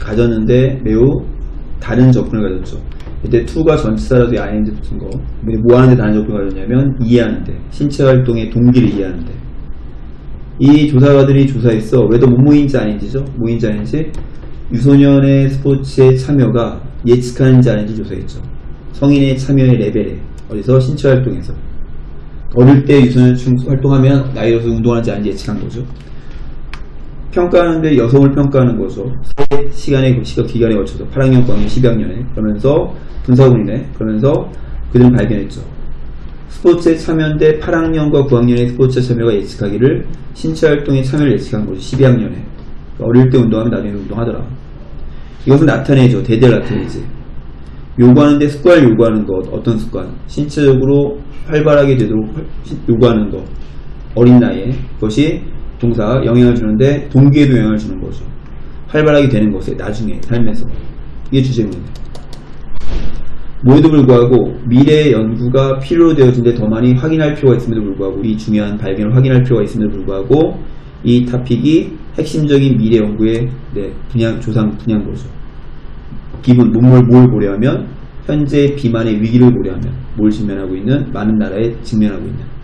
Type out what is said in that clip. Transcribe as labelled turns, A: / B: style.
A: 가졌는데 매우 다른 접근을 가졌죠. 이때 to가 전치사라도 ing 붙은 거. 뭐 하는데 다른 접근을 가졌냐면 이해하는데, 신체 활동의 동기를 이해하는데. 이 조사가들이 조사했어. 왜도 뭐뭐인지 아닌지죠? 뭐인지 아닌지 유소년의 스포츠에 참여가 예측하는지 아닌지 조사했죠. 성인의 참여의 레벨에 어디서 신체 활동에서 어릴 때 유소년 중 활동하면 나이 들어서 운동하는지 아닌지 예측한 거죠. 평가하는데 여성을 평가하는. 세 시간의 시각 기간에 걸쳐서 8학년, 9학년, 12학년에 그러면서 분사군이네. 그러면서 그들은 발견했죠. 스포츠에 참여인데 8학년과 9학년의 스포츠 참여가 예측하기를 신체 활동에 참여를 예측한 거죠. 12학년에. 어릴 때 운동하면 나중에 운동하더라. 이것은 나타내죠. 대대를 나타내지. 요구하는데 습관을 요구하는 것. 어떤 습관? 신체적으로 활발하게 되도록 요구하는 것. 어린 나이에. 그것이 동사 영향을 주는데 동기에도 영향을 주는 거죠. 활발하게 되는 것에 나중에 삶에서. 이게 주제문이에요. 모에도 불구하고 미래의 연구가 필요로 되어진데 더 많이 확인할 필요가 있음에도 불구하고 이 중요한 발견을 확인할 필요가 있음에도 불구하고 이 타픽이 핵심적인 미래 연구의 네, 분야 조상 분야인 거죠. 기본 뭘, 뭘 고려하면 현재 비만의 위기를 고려하면 뭘 직면하고 있는 많은 나라에 직면하고 있는?